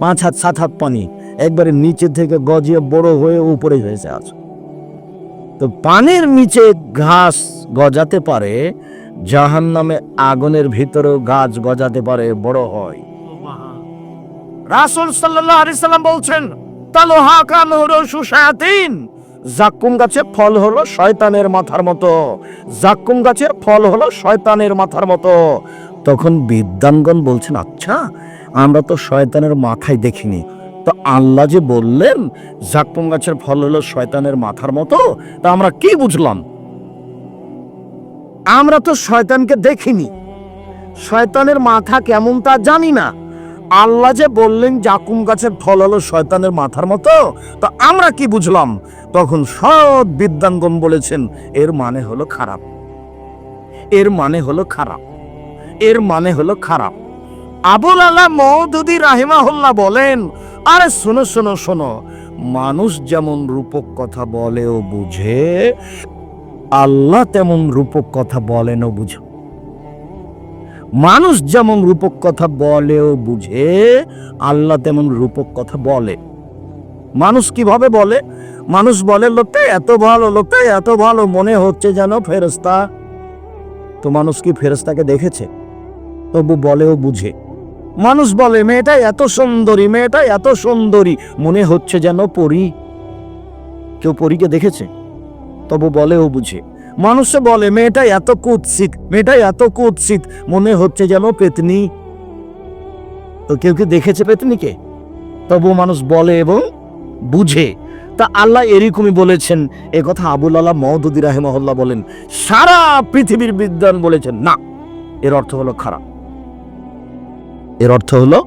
পাঁচ হাত, সাত হাত পানি। একবারে নিচে থেকে গজিয়ে বড় হয়ে উপরে হয়েছে আজ তো পানির নিচে ঘাস গজাতে পারে জাহান নামে আগুনের ভিতরেও গাছ গজাতে পারে, বড় হয়। রাসুল সাল্লাহ সাল্লাম বলছেন, তালোহা কানুর সুশায়াতিন জাক্কুম গাছের ফল হলো শয়তানের মাথার মতো। জাক্কুম গাছের ফল হলো শয়তানের মাথার মতো। তখন বিদ্যানগণ বলছেন আচ্ছা আমরা তো শয়তানের মাথায় দেখিনি। তো আল্লাহ যে বললেন জাক্কুম গাছের ফল হলো শয়তানের মাথার মতো, তা আমরা কি বুঝলাম? আমরা তো শয়তানকে দেখিনি। শয়তানের মাথা কেমন তা জানি না। আল্লাহ যে বললেন জাকুম গাছের ফল হলো শয়তানের মাথার মতো, তো আমরা কি বুঝলাম? তখন সব বিদ্যাঙ্গন বলেছেন, এর মানে হলো খারাপ। এর মানে হলো খারাপ। এর মানে হলো খারাপ। আবুল আল্লাহ মৌদুদি রাহিমাহুল্লাহ বলেন, আরে শোনো শোনো শোনো, মানুষ যেমন রূপক কথা বলে ও বুঝে, আল্লাহ তেমন রূপক কথা বলেন ও বুঝে। মানুষ যেমন রূপক কথা বলে ও বুঝে, আল্লাহ তেমন রূপক কথা বলে। মানুষ কীভাবে বলে? মানুষ বলে, লোকটা এত ভালো, লোকটা এত ভালো, মনে হচ্ছে যেন ফেরস্তা তো মানুষ কি ফেরস্তাকে দেখেছে? তবু বলেও বুঝে। মানুষ বলে মেয়েটা এত সুন্দরী মেয়েটা এত সুন্দরী। মনে হচ্ছে যেন পরি, কেউ পরীকে দেখেছে, তবু বলেও বুঝে। মানুষে বলে মেয়েটা এত কুৎসিত মেয়েটা এত কুৎসিত। মনে হচ্ছে যেন পেতনি, তো কেউ কি দেখেছে পেতনিকে? তবু মানুষ বলে এবং বুঝে। তা আল্লাহ এরকমই বলেছেন, এ কথা আবুল আল্লাহ মহদুদি রাহেমহল্লা বলেন, সারা পৃথিবীর বিদ্যান বলেছেন, না, এর অর্থ হলো খারাপ। এর অর্থ হলো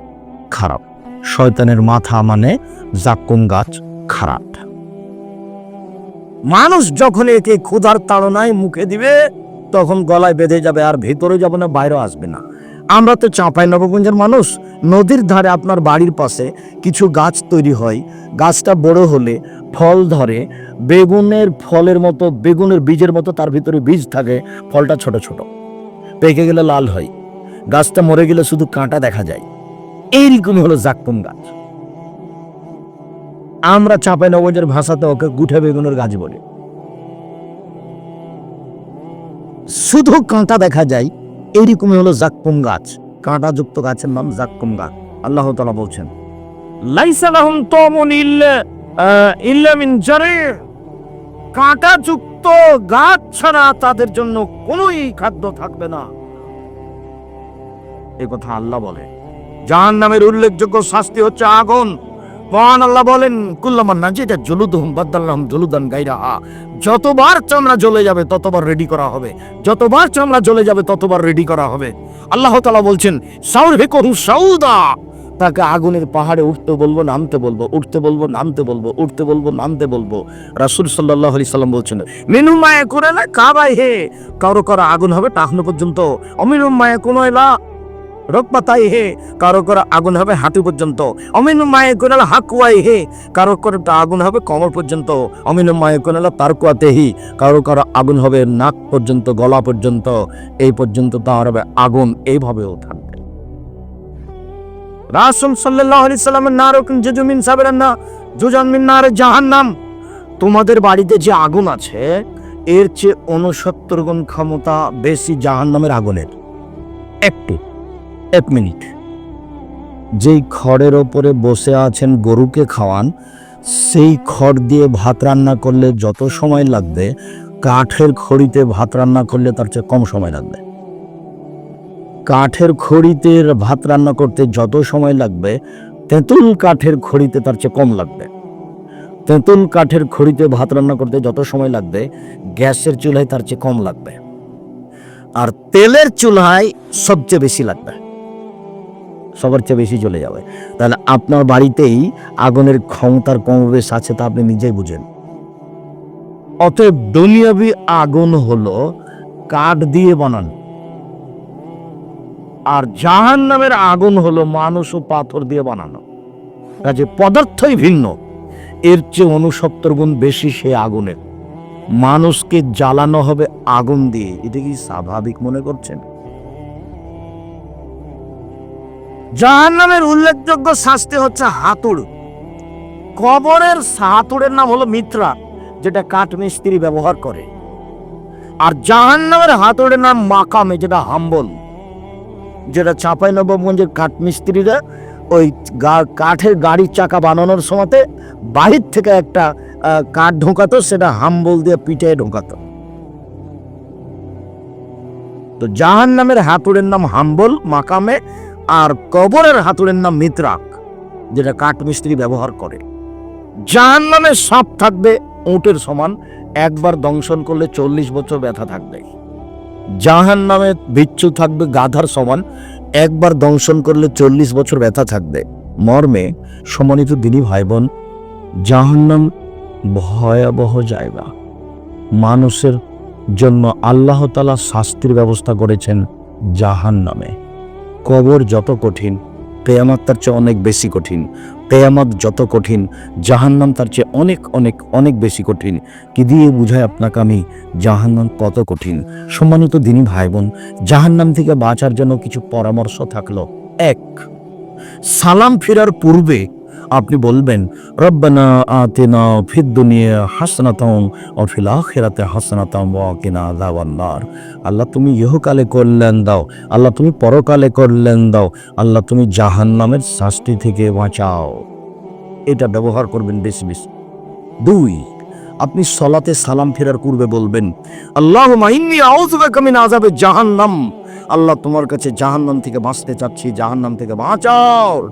খারাপ। শয়তানের মাথা মানে জাক্কুম গাছ খারাপ। মানুষ যখন একে ক্ষুধার তাড়নায় মুখে দিবে, তখন গলায় বেঁধে যাবে আর ভেতরে যাবে না, বাইরে আসবে না। আমরা তো চাঁপাই নবগঞ্জের মানুষ। নদীর ধারে আপনার বাড়ির পাশে কিছু গাছ তৈরি হয়। গাছটা বড় হলে ফল ধরে, বেগুনের ফলের মতো, বেগুনের বীজের মতো তার ভিতরে বীজ থাকে, ফলটা ছোট ছোট। পেকে গেলে লাল হয়। গাছটা মরে গেলে শুধু কাঁটা দেখা যায়। এইরকমই হলো জাক্কুম গাছ। আমরা চাঁপাই নবগঞ্জের ভাষাতে ওকে গুঠে বেগুনের গাছ বলি। শুধু কাঁটা দেখা যায়, এইরকমই হলো জাক্কুম গাছ। কাঁটাযুক্ত গাছের নাম জাক্কুম গাছ। আল্লাহ তালা বলছেন, লাইসা লাহুম তামুন ইল্লা ইল্লা মিন জারির। কাঁটাযুক্ত গাছ ছাড়া তাদের জন্য কোনোই খাদ্য থাকবে না। এ কথা আল্লাহ বলে। জাহান নামের উল্লেখযোগ্য শাস্তি হচ্ছে আগুন। মহান আল্লাহ বলেন, কুল্লামান না যেটা জলুদহম বাদ্দাল্লাহম জলুদান গাইরা যতবার চামড়া জ্বলে যাবে, ততবার রেডি করা হবে। যতবার চামড়া জ্বলে যাবে, ততবার রেডি করা হবে। আল্লাহ তালা বলছেন সাউর হে করু সাউদা। তাকে আগুনের পাহাড়ে উঠতে বলব, নামতে বলব, উঠতে বলব, নামতে বলব, উঠতে বলব, নামতে বলব। রাসুল সাল্লাহ আলি সাল্লাম বলছেন মিনু মায়া করে না কাবাই হে কারও কারও আগুন হবে টাকনো পর্যন্ত। অমিনু মায়া কোনো এলা রকপাতাই হে, কারও করে আগুন হবে হাঁটু পর্যন্ত। অমিনু মায়ে কোনাল হাকুয়াই হে, কারও করে আগুন হবে কমর পর্যন্ত। অমিনু মায়ে কোনাল তারকুয়াতে হি, কারও কারও আগুন হবে নাক পর্যন্ত, গলা পর্যন্ত। এই পর্যন্ত তার হবে আগুন, এইভাবেও থাকবে। রাসুল সাল্লাহ আলি সাল্লামের না রকম জুজুমিন সাবের না জুজানমিন নারে জাহান্নাম। তোমাদের বাড়িতে যে আগুন আছে, এর চেয়ে উনসত্তর গুণ ক্ষমতা বেশি জাহান্নামের আগুনের। একটি। এক মিনিট। যেই খড়ের ওপরে বসে আছেন গরুকে খাওয়ান, সেই খড় দিয়ে ভাত রান্না করলে যত সময় লাগবে, কাঠের খড়িতে ভাত রান্না করলে তার চেয়ে কম সময় লাগবে। কাঠের খড়িতে ভাত রান্না করতে যত সময় লাগবে, তেঁতুল কাঠের খড়িতে তার চেয়ে কম লাগবে। তেঁতুল কাঠের খড়িতে ভাত রান্না করতে যত সময় লাগবে, গ্যাসের চুলায় তার চেয়ে কম লাগবে। আর তেলের চুলায় সবচেয়ে বেশি লাগবে। সবার চেয়ে বেশি চলে যাবে। তাহলে আপনার বাড়িতেই আগুনের ক্ষমতার কমবেশ আছে তা আপনি নিজেই বুঝেন। অতএব দুনিয়াবি আগুন হলো কাঠ দিয়ে বানানো। আর জাহান নামের আগুন হলো মানুষ ও পাথর দিয়ে বানানো। কাজে পদার্থই ভিন্ন। এর চেয়ে অনুসত্তর গুণ বেশি সে আগুনের। মানুষকে জ্বালানো হবে আগুন দিয়ে। এটা কি স্বাভাবিক মনে করছেন? জাহান্নামের উল্লেখযোগ্য শাস্তি হচ্ছে হাতুড়। কবরের হাতুড়ের নাম হলো মিত্রা, যেটা কাঠ মিস্ত্রি ব্যবহার করে। আর জাহান্নামের হাতুড়ের নাম মাকামে, যেটা হাম্বল। যেটা চাপাই নবাবগঞ্জের কাঠ মিস্ত্রিরা ওই কাঠের গাড়ির চাকা বানানোর সময়তে বাহির থেকে একটা কাঠ ঢোকাতো, সেটা হাম্বল দিয়ে পিঠে ঢোকাতো। তো জাহান নামের হাতুড়ের নাম হাম্বল, মাকামে আর কবরের হাতুড়ের নাম মিত্রাক, যেটা কাঠ মিস্ত্রি ব্যবহার করে। জাহান নামে সাপ থাকবে, উটের সমান, একবার দংশন করলে চল্লিশ বছর ব্যথা থাকবে। জাহান নামে বিচ্ছু থাকবে, গাধার সমান, একবার দংশন করলে চল্লিশ বছর ব্যথা থাকবে। মর্মে সমানিত দিনী ভাই বোন জাহান্নাম ভয়াবহ জায়গা। মানুষের জন্য আল্লাহ তালা শাস্তির ব্যবস্থা করেছেন জাহান নামে কবর যত কঠিন, কেয়ামত তার চেয়ে অনেক বেশি কঠিন। কেয়ামত যত কঠিন, জাহান্নাম তার চেয়ে অনেক অনেক অনেক বেশি কঠিন। কি দিয়ে বুঝায় আপনাকে আমি? জাহান্নাম কত কঠিন। সম্মানিত দিনী ভাই বোন জাহান্নাম থেকে বাঁচার জন্য কিছু পরামর্শ থাকল। এক, সালাম ফেরার পূর্বে আপনি বলবেন, রব্বানা আতিনা ফিদ দুনিয়া হাসনাতাম ও ফিল আখিরাতে হাসনাতাম ওয়া কিনা আযাবান্নার আল্লাহ তুমি ইহকালে কল্যাণ দাও, আল্লাহ তুমি পরকালে কল্যাণ দাও, আল্লাহ তুমি জাহান্নামের শাস্তি থেকে বাঁচাও। এটা ব্যবহার করবেন বেশি বেশি। দুই, আপনি সলাতে সালাম ফেরার পূর্বে বলবেন আল্লাহ ইন্নি আউযু বিকা মিন আযাবে জাহান্নাম। আল্লাহ তোমার কাছে জাহান্নাম থেকে বাঁচতে চাচ্ছি, জাহান্নাম থেকে বাঁচাও।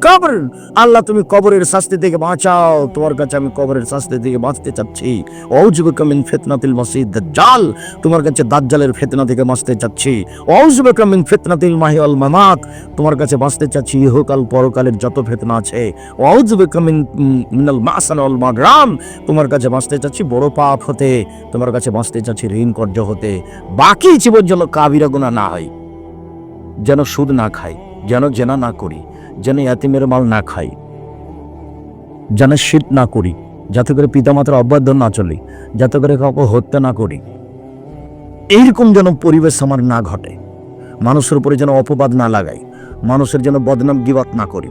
কবর। আল্লাহ তুমি কবরের শাস্তি থেকে বাঁচাও। তোমার কাছে আমি কবরের শাস্তি থেকে বাঁচতে চাচ্ছি। আউযু বিকা মিন ফিতনাতিল মাসিহ দাজ্জাল। তোমার কাছে দাজ্জালের ফিতনা থেকে বাঁচতে চাচ্ছি। আউযু বিকা মিন ফিতনাতিল মাহিয়াল মামাত। তোমার কাছে বাঁচতে চাচ্ছি। ইহকাল পরকালের যত ফিতনা আছে। আউযু বিকা মিন, মিনাল মাসান ওয়াল মাগরাম। তোমার কাছে বাঁচতে চাচ্ছি বড় পাপ হতে। তোমার কাছে বাঁচতে চাচ্ছি ঋণ কর্য হতে। বাকি জীবন যেন কাবিরা গুণা না হয়। যেন সুদ না খাই যেন জেনা না করি, যেন ইয়াতিমের মাল না খাই। যেন শীত না করি, যাতে করে পিতামাতার অবাধ্য না চলি, যাতে করে কাউকে হত্যা না করি। এইরকম যেন পরিবেশ আমার না ঘটে। মানুষের উপরে যেন অপবাদ না লাগাই, মানুষের যেন বদনাম গিবাত না করি।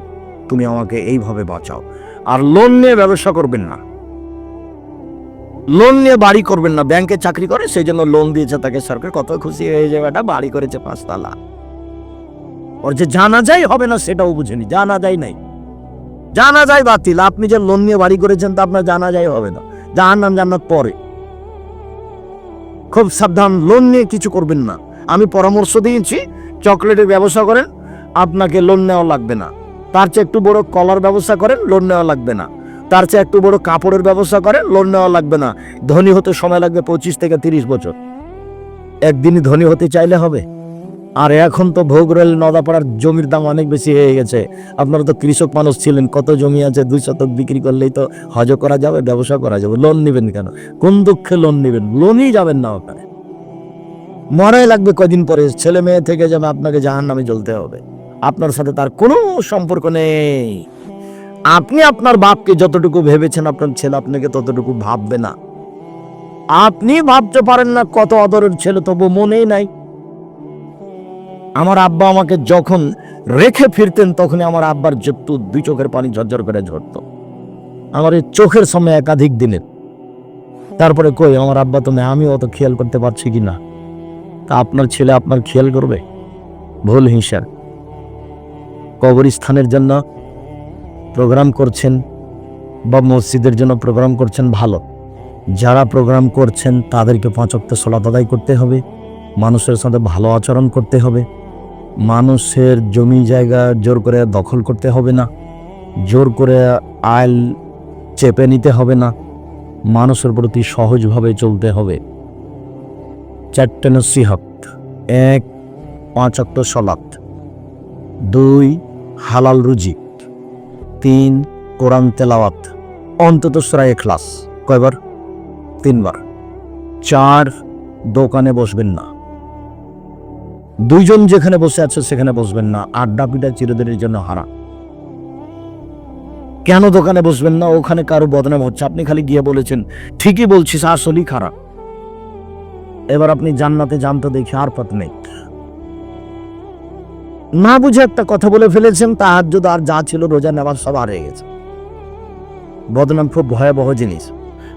তুমি আমাকে এইভাবে বাঁচাও। আর লোন নিয়ে ব্যবসা করবেন না। লোন নিয়ে বাড়ি করবেন না ব্যাংকে চাকরি করে সেই জন্য লোন দিয়েছে তাকে সরকার। কত খুশি হয়ে যাবে এটা বাড়ি করেছে পাঁচতলা। ওর যে জানা যায় হবে না, সেটাও বুঝেনি। জানা যায় নাই। জানা যায় বাতিল আপনি যে লোন নিয়ে বাড়ি করেছেন, তা আপনার জানা যায় হবে না। জাহান নাম জান্নাত পরে। খুব সাবধান লোন নিয়ে কিছু করবেন না। আমি পরামর্শ দিয়েছি, চকলেটের ব্যবসা করেন, আপনাকে লোন নেওয়া লাগবে না। তার চেয়ে একটু বড় কলার ব্যবস্থা করেন লোন নেওয়া লাগবে না। তার চেয়ে একটু বড় কাপড়ের ব্যবস্থা করে লোন নেওয়া লাগবে না। ধনী হতে সময় লাগবে পঁচিশ থেকে তিরিশ বছর। একদিনই ধনী হতে চাইলে হবে। আর এখন তো ভোগরেল নদাপাড়ার জমির দাম অনেক বেশি হয়ে গেছে। আপনারা তো কৃষক মানুষ ছিলেন, কত জমি আছে, দুই শতক বিক্রি করলেই তো হজ করা যাবে, ব্যবসা করা যাবে। লোন নেবেন কেন? কোন দুঃখে লোন নেবেন? লোনই যাবেন না ওখানে মরাই লাগবে কদিন পরে, ছেলে মেয়ে থেকে যাবে, আপনাকে জাহান নামে জ্বলতে হবে। আপনার সাথে তার কোনো সম্পর্ক নেই। আপনি আপনার বাপকে যতটুকু ভেবেছেন আপনার ছেলে আপনাকে ততটুকু ভাববে না। আপনি ভাবতে পারেন না কত আদরের ছেলে, তবু মনেই নাই। আমার আব্বা আমাকে যখন রেখে ফিরতেন, তখনই আমার আব্বার যেটু দুই চোখের পানি ঝরঝর করে ঝরত। আমার এই চোখের সময় একাধিক দিনের। তারপরে কই, আমার আব্বা তুমি আমি অত খেয়াল করতে পারছি কি না? তা আপনার ছেলে আপনার খেয়াল করবে? ভুল হিংসা কবরস্থানের জন্য প্রোগ্রাম করছেন বা মসজিদের জন্য প্রোগ্রাম করছেন, ভালো। যারা প্রোগ্রাম করছেন, তাদেরকে পাঁচক্ত সলাত আদায় করতে হবে। মানুষের সাথে ভালো আচরণ করতে হবে। মানুষের জমি জায়গা জোর করে দখল করতে হবে না। জোর করে আইল চেপে নিতে হবে না। মানুষের প্রতি সহজভাবে চলতে হবে। চারটে নসিহত। এক, পাঁচ অক্ট সলাত। দুই, হালাল রুজি। তিন কোরআন তেলাওয়াত, অন্তত সুরায় ক্লাস কয়বার? তিনবার। চার, দোকানে বসবেন না। দুইজন যেখানে বসে আছে সেখানে বসবেন না। আড্ডা পিটা চিরদিনের জন্য হারা কেন দোকানে বসবেন না? ওখানে কারও বদনাম হচ্ছে। আপনি খালি গিয়ে বলেছেন, ঠিকই বলছিস, আসলেই খারাপ। এবার আপনি জান্নাতে জানতে দেখি আর পথ নেই। না বুঝে একটা কথা বলে ফেলেছেন তাহার যদি আর যা ছিল রোজা নেওয়ার সব হারিয়ে গেছে। বদনাম খুব ভয়াবহ জিনিস।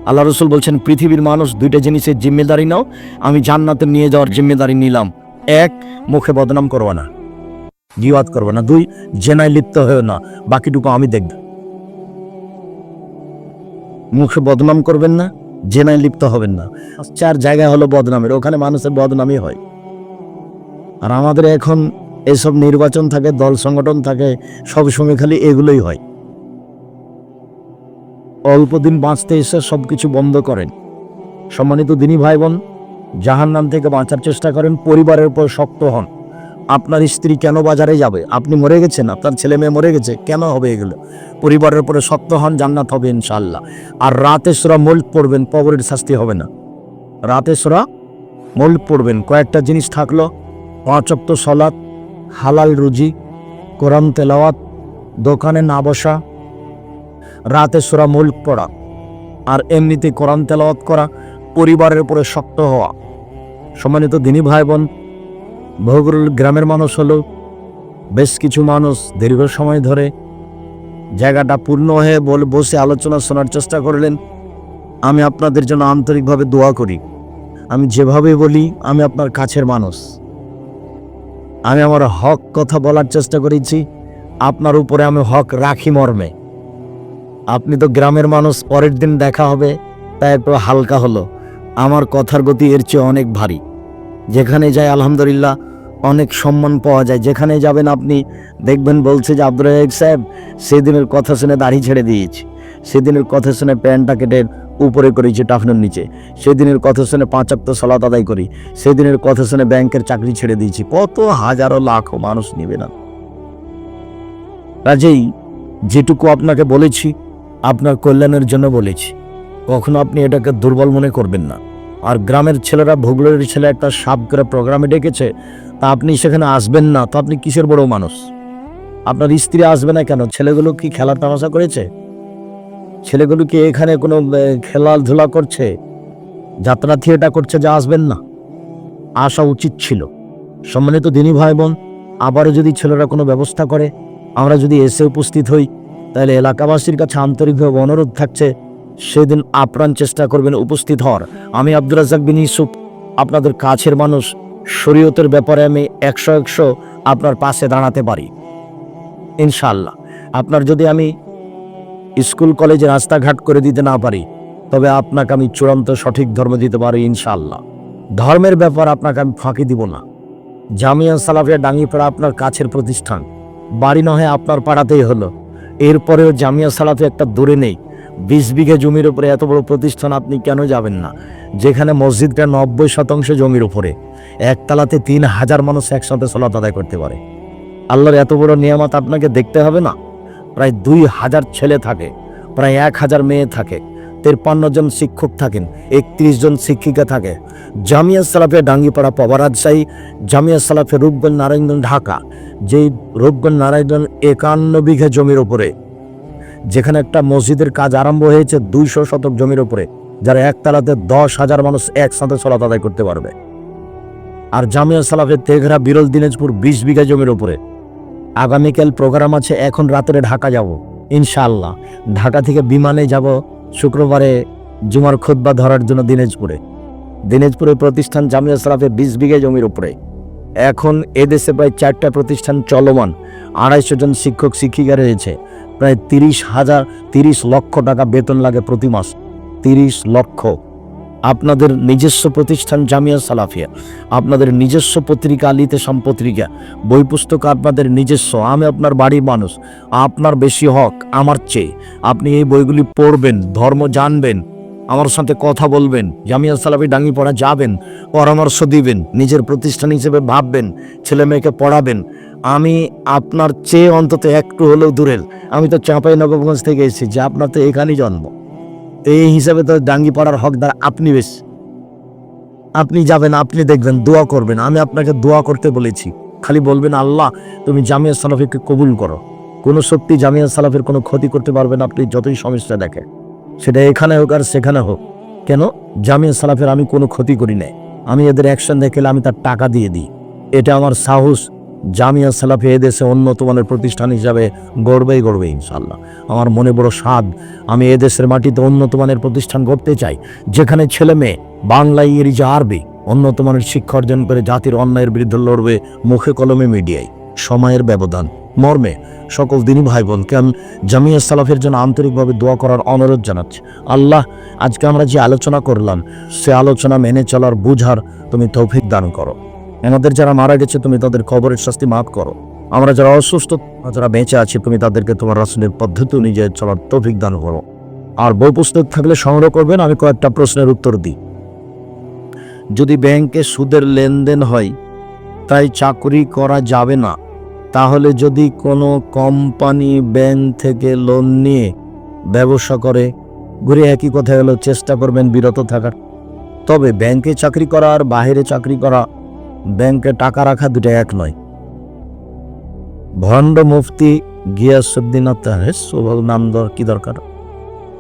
আল্লাহ রসুল বলছেন, পৃথিবীর মানুষ দুইটা জিনিসের জিম্মেদারি নাও, আমি জান্নাতে নিয়ে যাওয়ার জিম্মেদারি নিলাম। এক, মুখে বদনাম করব না। জিওয়াত করব না। দুই, জেনায় লিপ্ত হয়েও না। বাকিটুকু আমি দেখব। মুখে বদনাম করবেন না, জেনায় লিপ্ত হবেন না। চার জায়গায় হলো বদনামের, ওখানে মানুষের বদনামই হয়। আর আমাদের এখন এসব নির্বাচন থাকে, দল সংগঠন থাকে, সব সময় খালি এগুলোই হয়। অল্প দিন বাঁচতে এসে সব কিছু বন্ধ করেন। সম্মানিত দিনী ভাই বোন জাহান নাম থেকে বাঁচার চেষ্টা করেন, পরিবারের উপর শক্ত হন। আপনার স্ত্রী কেন বাজারে যাবে? আপনি মরে গেছেন, আপনার ছেলে মেয়ে মরে গেছে, কেন হবে এগুলো? পরিবারের উপরে শক্ত হন, জান্নাত হবে ইনশাল্লাহ আর রাতে সোরা মোল্ড পড়বেন কবরের শাস্তি হবে না। রাতে সোরা মোল্ড পড়বেন কয়েকটা জিনিস থাকল পাঁচক্ত সলাৎ হালাল রুজি, কোরআন তেলাওয়াত, দোকানে না বসা, রাতে সোরা মুল্ক পড়া, আর এমনিতে কোরআন তেলাওয়াত করা পরিবারের উপরে শক্ত হওয়া। সম্মানিত দিনী ভাই বোন বহুগুরুল গ্রামের মানুষ হলো বেশ কিছু মানুষ দীর্ঘ সময় ধরে জায়গাটা পূর্ণ হয়ে বল বসে আলোচনা শোনার চেষ্টা করলেন। আমি আপনাদের জন্য আন্তরিকভাবে দোয়া করি। আমি যেভাবে বলি, আমি আপনার কাছের মানুষ। আমি আমার হক কথা বলার চেষ্টা করেছি। আপনার উপরে আমি হক রাখি মর্মে। আপনি তো গ্রামের মানুষ, পরের দিন দেখা হবে তাই একটু হালকা হলো। আমার কথার গতি এর চেয়ে অনেক ভারী। যেখানে যায়, আলহামদুলিল্লাহ, অনেক সম্মান পাওয়া যায়। যেখানে যাবেন আপনি, দেখবেন বলছে যে আব্দুল সাহেব, সেদিনের কথা শুনে দাড়ি ছেড়ে দিয়েছি। সেদিনের কথা শুনে প্যান্টটা কেটে উপরে করেছি টাফনের নিচে। সেদিনের কথা শুনে পাঁচাক্ত সলাত আদায় করি। সেদিনের কথা শুনে ব্যাংকের চাকরি ছেড়ে দিয়েছি। কত হাজারো লাখো মানুষ নিবে না। কাজেই যেটুকু আপনাকে বলেছি, আপনার কল্যাণের জন্য বলেছি। কখনো আপনি এটাকে দুর্বল মনে করবেন না। আর গ্রামের ছেলেরা ভূগোলের ছেলে একটা সাপ করে প্রোগ্রামে ডেকেছে, তা আপনি সেখানে আসবেন না, তো আপনি কিসের বড় মানুষ? আপনার স্ত্রী আসবে না কেন? ছেলেগুলো কি খেলার তামাশা করেছে? ছেলেগুলো কি এখানে কোনো খেলাধুলা করছে, যাত্রা থিয়েটার করছে যা আসবেন না। আসা উচিত ছিল। সম্মানিত দিনী ভাই বোন আবারও যদি ছেলেরা কোনো ব্যবস্থা করে, আমরা যদি এসে উপস্থিত হই, তাহলে এলাকাবাসীর কাছে আন্তরিকভাবে অনুরোধ থাকছে, সেদিন আপ্রাণ চেষ্টা করবেন উপস্থিত হওয়ার। আমি আব্দুল রাজাক বিন ইউসুফ, আপনাদের কাছের মানুষ, শরীয়তের ব্যাপারে আমি একশো একশো আপনার পাশে দাঁড়াতে পারি। ইনশাল্লাহ আপনার যদি আমি স্কুল, কলেজে রাস্তাঘাট করে দিতে না পারি, তবে আপনাকে আমি চূড়ান্ত সঠিক ধর্ম দিতে পারি ইনশাল্লাহ ধর্মের ব্যাপার আপনাকে আমি ফাঁকি দিব না। জামিয়া সালাফিয়া ডাঙ্গিপাড়া আপনার কাছের প্রতিষ্ঠান, বাড়ি নহে আপনার পাড়াতেই হলো। এরপরেও জামিয়া সালাফি একটা দূরে নেই। বিশ বিঘে জমির উপরে এত বড় প্রতিষ্ঠান আপনি কেন যাবেন না? যেখানে মসজিদটা নব্বই শতাংশ জমির উপরে। একতলাতে তিন হাজার মানুষ একসাথে সলাত আদায় করতে পারে। আল্লাহর এত বড় নিয়ামত আপনাকে দেখতে হবে না? প্রায় দুই হাজার ছেলে থাকে, প্রায় এক হাজার মেয়ে থাকে, তেরপান্ন জন শিক্ষক থাকেন, একত্রিশ জন শিক্ষিকা থাকে। জামিয়া সালাফে ডাঙ্গিপাড়া পবারাজশাহী জামিয়া সালাফে রূপগঞ্জ নারায়ণগঞ্জ ঢাকা, যেই রূপগঞ্জ নারায়ণগঞ্জ একান্ন বিঘা জমির উপরে, যেখানে একটা মসজিদের কাজ আরম্ভ হয়েছে দুইশো শতক জমির ওপরে যারা একতলাতে দশ হাজার মানুষ একসাথে সলাত আদায় করতে পারবে। আর জামিয়া সালাফের তেঘরা বিরল দিনাজপুর বিশ বিঘা জমির উপরে আগামীকাল প্রোগ্রাম আছে, এখন রাত্রে ঢাকা যাব, ইনশাআল্লাহ। ঢাকা থেকে বিমানে যাব শুক্রবারে জুমার খুতবা ধরার জন্য দিনাজপুরে। দিনাজপুরের প্রতিষ্ঠান জামিয়া সালাফে বিশ বিঘে জমির উপরে। এখন এদেশে প্রায় চারটা প্রতিষ্ঠান চলমান, আড়াইশো জন শিক্ষক, শিক্ষিকা রয়েছে। প্রায় তিরিশ হাজার তিরিশ লক্ষ টাকা বেতন লাগে প্রতি মাস, তিরিশ লক্ষ। আপনাদের নিজস্ব প্রতিষ্ঠান জামিয়া সালাফিয়া, আপনাদের নিজস্ব পত্রিকা আলিতে সম্পত্রিকা, বই পুস্তক আপনাদের নিজস্ব, আমি আপনার বাড়ির মানুষ, আপনার বেশি হক আমার চেয়ে। আপনি এই বইগুলি পড়বেন, ধর্ম জানবেন, আমার সাথে কথা বলবেন, জামিয়া সালাফি ডাঙ্গি পড়া যাবেন, পরামর্শ দিবেন, নিজের প্রতিষ্ঠান হিসেবে ভাববেন, ছেলে মেয়েকে পড়াবেন। আমি আপনার চেয়ে অন্তত একটু হলেও দূরের। আমি তো চাঁপাই নবগঞ্জ থেকে এসেছি যে আপনার তো এখানেই জন্ম। এই হিসাবে তো ডাঙ্গি পড়ার হকদার আপনি বেশ। আপনি যাবেন, আপনি দেখবেন, দোয়া করবেন। আমি আপনাকে দোয়া করতে বলেছি। খালি বলবেন, আল্লাহ, তুমি জামিয়া সালাফিকে কবুল করো। কোনো সত্যি জামিয়া সালাফের কোনো ক্ষতি করতে পারবেন আপনি যতই সমস্যা দেখে সেটা এখানে হোক আর সেখানে হোক। কেন? জামিয়া সালাফের আমি কোনো ক্ষতি করি নাই। আমি এদের অ্যাকশন দেখলে আমি তার টাকা দিয়ে দিই। এটা আমার সাহস কোনো জামিয়া কোনো কেন কোনো সালাফি এদেশে উন্নত মানের প্রতিষ্ঠান হিসাবে গড়বেই গড়বে ইনশাল্লাহ আমার মনে বড় স্বাদ আমি এদেশের মাটিতে উন্নত মানের প্রতিষ্ঠান গড়তে চাই, যেখানে ছেলে মেয়ে বাংলা ইংরেজি, আরবি উন্নত মানের শিক্ষা অর্জন করে জাতির অন্যায়ের বিরুদ্ধে লড়বে মুখে কলমে মিডিয়ায়। সময়ের ব্যবধান, মর্মে সকল দিনী ভাই বোনকে আমি জামিয়া সালাফের জন্য আন্তরিকভাবে দোয়া করার অনুরোধ জানাচ্ছি। আল্লাহ, আজকে আমরা যে আলোচনা করলাম, সে আলোচনা মেনে চলার বুঝার তুমি তৌফিক দান করো। আমাদের যারা মারা গেছে, তুমি তাদের খবরের শাস্তি মাফ করো। আমরা যারা অসুস্থ, যারা বেঁচে আছি, তুমি তাদেরকে তোমার রাসনের পদ্ধতি অনুযায়ী চলার তৌফিক দান করো। আর বই পুস্তক থাকলে সংগ্রহ করবেন, আমি কয়েকটা প্রশ্নের উত্তর দিই। যদি ব্যাংকে সুদের লেনদেন হয়, তাই চাকরি করা যাবে না। তাহলে যদি কোনো কোম্পানি ব্যাংক থেকে লোন নিয়ে ব্যবসা করে, ঘুরে একই কথা হলো, চেষ্টা করবেন বিরত থাকার। তবে ব্যাংকে চাকরি করা আর বাইরে চাকরি করা ব্যাংকে টাকা রাখা দুটো এক নয়। ভণ্ড মুফতি গিয়াসুদ্দিন সোভাল নাম কি দরকার?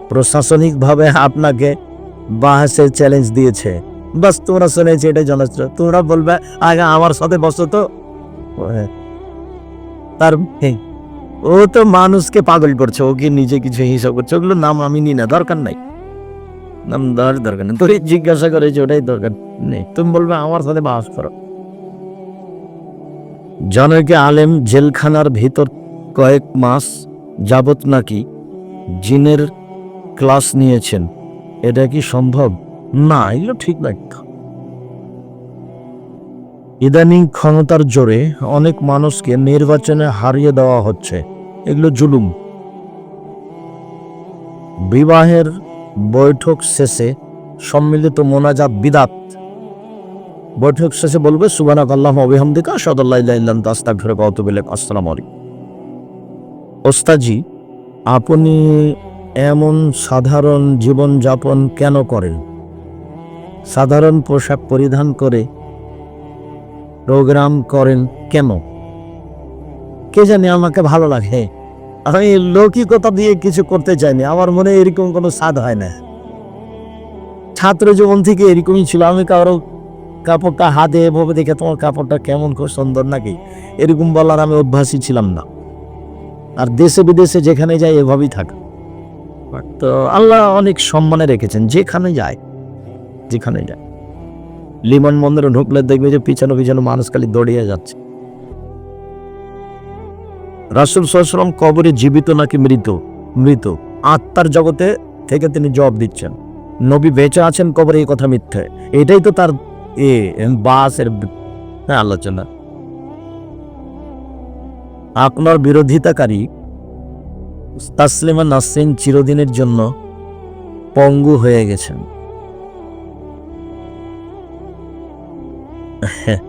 প্রশাসনিকভাবে আপনাকে বাহাসের চ্যালেঞ্জ দিয়েছে। বাস তোমরা শুনেছি, এটাই জানাচ্ছ। তোমরা বলবে, আগে আমার সাথে বসো তো। তার ও তো মানুষকে পাগল করছে ওকে নিজে কিছু হিসাব করছে? ওগুলো নাম আমি নি না, দরকার নাই। নাম দরকার নেই। তোর জিজ্ঞাসা করেছে, ওটাই দরকার নেই। তুমি বলবে, আমার সাথে বাস করো। জনকে আলেম জেলখানার ভিতর কয়েক মাস যাবত নাকি জিনের ক্লাস নিয়েছেন। এটা কি সম্ভব? না, এগুলো ঠিক ইদানিং ক্ষমতার জোরে অনেক মানুষকে নির্বাচনে হারিয়ে দেওয়া হচ্ছে। এগুলো জুলুম। বিবাহের বৈঠক শেষে সম্মিলিত মোনাজাত বিদাত বৈঠক শেষে বলবে সুবানাক আল্লাহ অবিহামদিকা সদল্লাহ ইল্লাম তাস্তাক ফেরক অতবিলেক আসসালাম আলাইকুম। ওস্তাজি আপনি এমন সাধারণ জীবনযাপন কেন করেন? সাধারণ পোশাক পরিধান করে প্রোগ্রাম করেন কেন? কে জানে আমাকে ভালো লাগে? আমি লৌকিকতা দিয়ে কিছু করতে চাইনি, আমার মনে এরকম কোনো স্বাদ হয় না। ছাত্র জীবন থেকে এরকমই ছিল, আমি কারও কাপড়টা হাতে এভাবে দেখে তোমার কাপড়টা কেমন খুব সুন্দর নাকি? এরকম বলার আমি অভ্যাসই ছিলাম না। আর দেশে বিদেশে যেখানে যাই, এভাবেই থাকা। তো আল্লাহ অনেক সম্মানে রেখেছেন, যেখানে যায় যেখানে যায়। লিমন মন্দিরে ঢুকলে দেখবে যে পিছনে পিছনে মানুষ খালি দৌড়িয়ে যাচ্ছে। রাসুল সাল্লাম কবরে জীবিত নাকি মৃত? মৃত। আত্মার জগতে থেকে তিনি জবাব দিচ্ছেন, নবী বেঁচে আছেন কবরে, এই কথা মিথ্যে। এটাই তো তার এ বাসের হ্যাঁ আলোচনা। আপনার বিরোধিতাকারী তাসলিমা নাসরিন চিরদিনের জন্য পঙ্গু হয়ে গেছেন।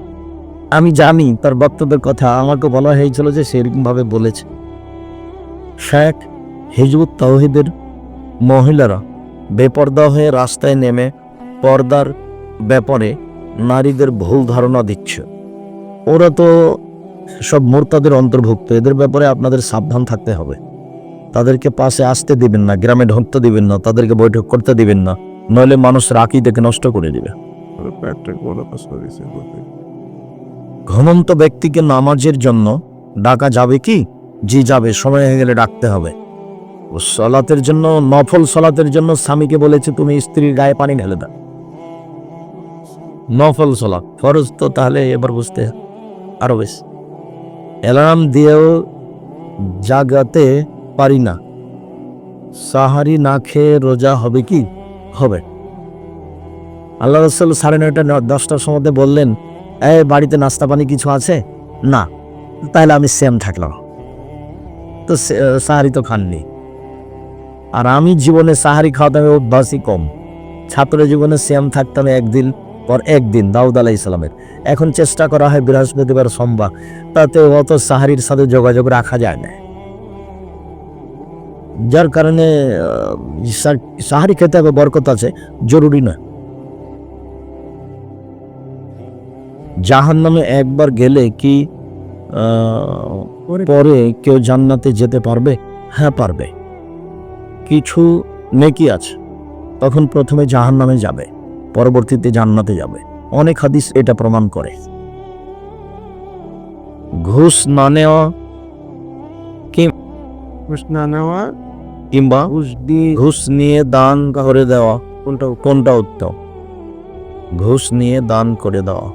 আমি জানি তার বক্তব্যের কথা, আমাকে বলা হয়েছিল যে সেরকম ভাবে বলেছে। শেখ হিজবুত তাওহিদের মহিলারা বেপর্দা হয়ে রাস্তায় নেমে পর্দার ব্যাপারে নারীদের ভুল ধারণা দিচ্ছে। ওরা তো সব মোরতাদের অন্তর্ভুক্ত। এদের ব্যাপারে আপনাদের সাবধান থাকতে হবে। তাদেরকে পাশে আসতে দিবেন না গ্রামে ঢুকতে দিবেন না তাদেরকে বৈঠক করতে দিবেন না নইলে মানুষ রাখি দেখে নষ্ট করে দিবে। ঘুমন্ত ব্যক্তিকে নামাজের জন্য ডাকা যাবে কি? জি যাবে সময় হয়ে গেলে ডাকতে হবে। ও সলাতের জন্য নফল সলাতের জন্য স্বামীকে বলেছে তুমি স্ত্রীর গায়ে পানি ঢেলে দাও। নফল সলাত ফরজ তো তাহলে এবার বুঝতে আরও বেশ। অ্যালার্ম দিয়েও জাগাতে পারি না। সাহারি না খেয়ে রোজা হবে কি? হবে। আল্লাহ রসুল সাড়ে নয়টা দশটার সময় বললেন এ বাড়িতে নাস্তা পানি কিছু আছে? না, তাহলে আমি সেম থাকলাম। তো সাহারি তো খাননি। আর আমি জীবনে সাহারি খাওয়াতে আমি অভ্যাসই কম। ছাত্র জীবনে সেম থাকতাম একদিন। পর একদিন দাউদ আলাহ ইসলামের এখন চেষ্টা করা হয় বৃহস্পতিবার সোমবার তাতে অত সাহারির সাথে যোগাযোগ রাখা যায় না। যার কারণে সাহারি খেতে হবে, বরকত আছে, জরুরি না জাহান নামে একবার গেলে কি পরে কেউ জান্নাতে যেতে পারবে? হ্যাঁ পারবে। কিছু নেকি আছে। তখন প্রথমে জাহান নামে যাবে। পরবর্তীতে জান্নাতে যাবে। অনেক হাদিস এটা প্রমাণ করে। ঘুষ না নেওয়া ঘুষ না নেওয়া কিংবা ঘুষ দিয়ে ঘুষ নিয়ে দান করে দেওয়া কোনটা কোনটা উত্তম? ঘুষ নিয়ে দান করে দেওয়া।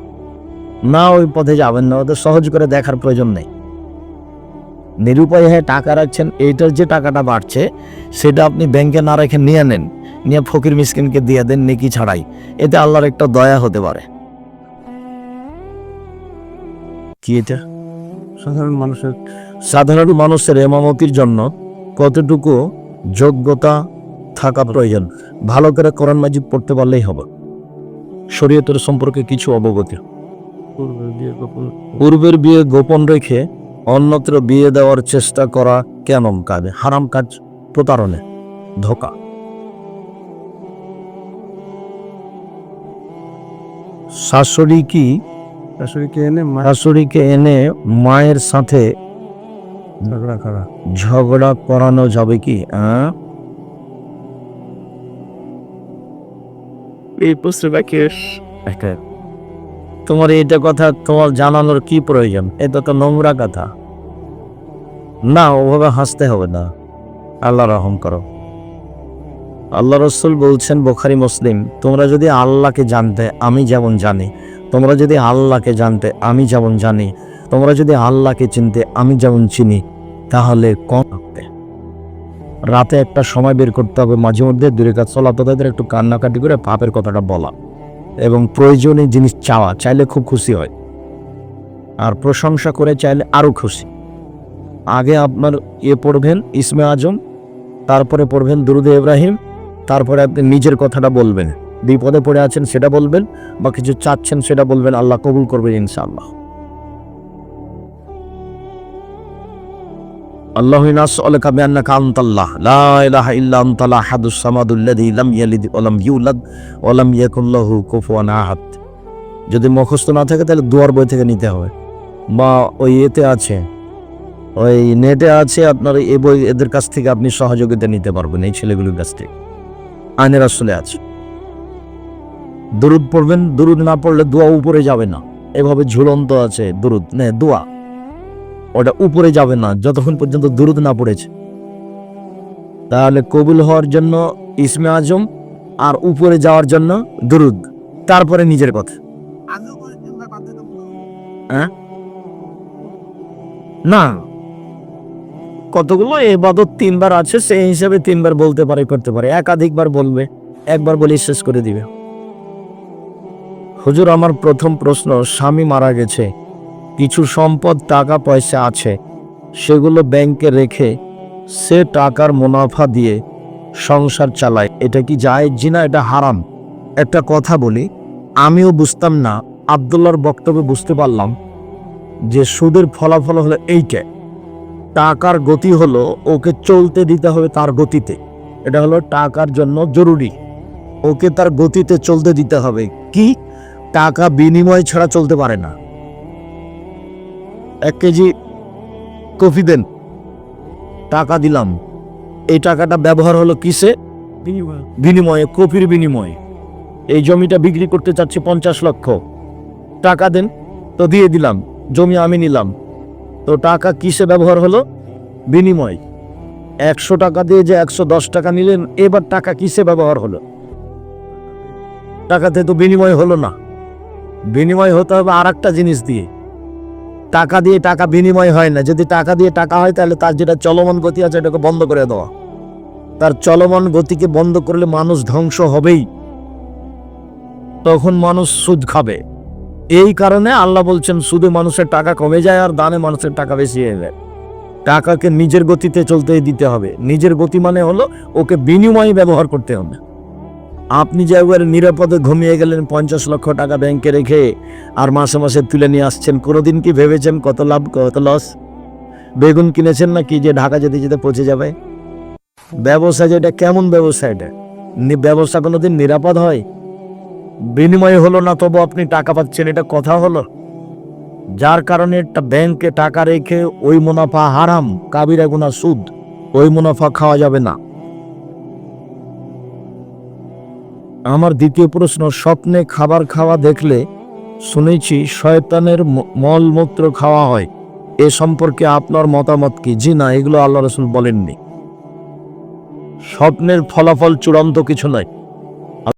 না ওই পথে যাবেন না ওদের সহজ করে দেখার প্রয়োজন নেই। নিরুপায় হয়ে টাকা রাখছেন এইটার যে টাকাটা বাড়ছে সেটা আপনি ব্যাংকে না রেখে নিয়ে নেন। নিয়ে ফকির মিসকিনকে দিয়ে দেন নেকি ছাড়াই। এতে আল্লাহর একটা দয়া হতে পারে। কি এটা? সাধারণ মানুষের সাধারণ মানুষের এমামতির জন্য কতটুকু যোগ্যতা থাকা প্রয়োজন ভালো করে কোরআন মাজিদ পড়তে পারলেই হবে। শরীয়তের সম্পর্কে কিছু অবগতি। পূর্বের বিয়ে গোপন রেখে অন্যত্র বিয়ে দেওয়ার চেষ্টা করা কেমন কাজ? হারাম কাজ প্রতারণে ধোকা। শাশুড়ি কি? শাশুড়িকে এনে শাশুড়িকে এনে মায়ের সাথে ঝগড়া করা। ঝগড়া করানো যাবে কি হ্যাঁ? এই প্রশ্ন বাকি তোমার এটা কথা তোমার জানানোর কি প্রয়োজন? এটা তো নোংরা কথা। না ওভাবে হাসতে হবে না। আল্লাহ রহম করো। আল্লাহ রসুল বলছেন, বোখারি, মুসলিম, তোমরা যদি আল্লাহকে জানতে, আমি যেমন জানি। তোমরা যদি আল্লাহকে জানতে, আমি যেমন জানি। তোমরা যদি আল্লাহকে চিনতে, আমি যেমন চিনি, তাহলে কম থাকতে রাতে একটা সময় বের করতে হবে, মাঝে মধ্যে দূরে কাজ, চলা তাদের একটু কান্নাকাটি করে পাপের কথাটা বলা। এবং প্রয়োজনীয় জিনিস চাওয়া, চাইলে খুব খুশি হয়। আর প্রশংসা করে চাইলে আরও খুশি। আগে আপনার ইয়ে পড়বেন, ইসমে আজম, তারপরে পড়বেন দুরুদে ইব্রাহিম তারপরে আপনি নিজের কথাটা বলবেন। বিপদে পড়ে আছেন সেটা বলবেন বা কিছু চাচ্ছেন সেটা বলবেন, আল্লাহ কবুল করবেন ইনশাআল্লাহ। আল্লাহ নাসআলুকা বিআন্নাকা আনতাল্লাহ, লা ইলাহা ইল্লা আনতাল আহাদুস সামাদুল্লাযী লাম ইয়ালিদ ওয়া লাম ইউলাদ ওয়া লাম ইয়াকুল আহাদ। যদি মুখস্থ না থাকে তাহলে দুয়ার বই থেকে নিতে হবে। বা ওই এতে আছে, ওই নেটে আছে আপনার এই বই, এদের কাছ থেকে আপনি সহযোগিতা নিতে পারবেন এই ছেলেগুলোর কাছ থেকে। আইনের আসলে আছে। দুরুদ পড়বেন দুরুদ না পড়লে দোয়া উপরে যাবে না। এভাবে ঝুলন্ত আছে দুরুদ নে দোয়া। ওটা উপরে যাবে না যতক্ষণ পর্যন্ত দুরুদ না পড়েছে। তাহলে কবুল হওয়ার জন্য ইসমে আজম আর উপরে যাওয়ার জন্য দুরুদ। তারপরে নিজের কথা। হ্যাঁ? না। কতগুলো? এবাদত তিনবার আছে, সেই হিসাবে তিনবার বলতে পারে, করতে পারে। একাধিকবার বলবে, একবার বলে শেষ করে দিবে। হুজুর, আমার প্রথম প্রশ্ন, স্বামী মারা গেছে, কিছু সম্পদ, টাকা, পয়সা আছে, সেগুলো ব্যাংকে রেখে সে টাকার মুনাফা দিয়ে সংসার চালায়। এটা কি যায় জিনা? এটা হারাম। একটা কথা বলি, আমিও বুঝতাম না আবদুল্লার বক্তব্যে বুঝতে পারলাম যে সুদের ফলাফল হলো এইটা। টাকার গতি হলো ওকে চলতে দিতে হবে তার গতিতে। এটা হলো টাকার জন্য জরুরি। ওকে তার গতিতে চলতে দিতে হবে। কি? টাকা বিনিময় ছাড়া চলতে পারে না। এক কেজি কফি দেন। টাকা দিলাম। এই টাকাটা ব্যবহার হলো কিসে? বিনিময়ে। কফির বিনিময়ে। এই জমিটা বিক্রি করতে চাচ্ছি পঞ্চাশ লক্ষ। টাকা দেন। তো দিয়ে দিলাম। জমি আমি নিলাম। তো টাকা কিসে ব্যবহার হলো? বিনিময়। একশো টাকা দিয়ে যে একশো দশ টাকা নিলেন, এবার টাকা কিসে ব্যবহার হলো? টাকাতে তো বিনিময় হলো না। বিনিময় হতে হবে আর একটা জিনিস দিয়ে। টাকা দিয়ে টাকা বিনিময় হয় না। যদি টাকা দিয়ে টাকা হয়, তাহলে তার যেটা চলমান গতি আছে এটাকে বন্ধ করে দেওয়া। তার চলমান গতিকে বন্ধ করলে মানুষ ধ্বংস হবেই। তখন মানুষ সুদ খাবে। এই কারণে আল্লাহ বলছেন, সুদে মানুষের টাকা কমে যায় আর দানে মানুষের টাকা বেশি হয়ে যায়। টাকাকে নিজের গতিতে চলতে দিতে হবে। নিজের গতি মানে হলো ওকে বিনিময়ে ব্যবহার করতে হবে। আপনি যে একবারে নিরাপদে ঘুমিয়ে গেলেন, পঞ্চাশ লক্ষ টাকা ব্যাংকে রেখে আর মাসে মাসে তুলে নিয়ে আসছেন, কোনোদিন কি ভেবেছেন কত লাভ, কত লস? বেগুন কিনেছেন না কি যে ঢাকা যেতে যেতে পচে যাবে? ব্যবসা যেটা কেমন ব্যবসা এটা? ব্যবসা কোনোদিন নিরাপদ হয়? বিনিময় হলো না, তবু আপনি টাকা পাচ্ছেন, এটা কথা হলো। যার কারণে একটা ব্যাংকে টাকা রেখে ওই মুনাফা হারাম, কাবিরা গুনা সুদ, ওই মুনাফা খাওয়া যাবে না। আমার দ্বিতীয় প্রশ্ন, স্বপ্নে খাবার খাওয়া দেখলে শুনেছি শয়তানের মলমূত্র খাওয়া হয়। এ সম্পর্কে আপনার মতামত কি? জি না, এগুলো আল্লাহ রসুল বলেননি। স্বপ্নের ফলাফল চূড়ান্ত কিছু নয়।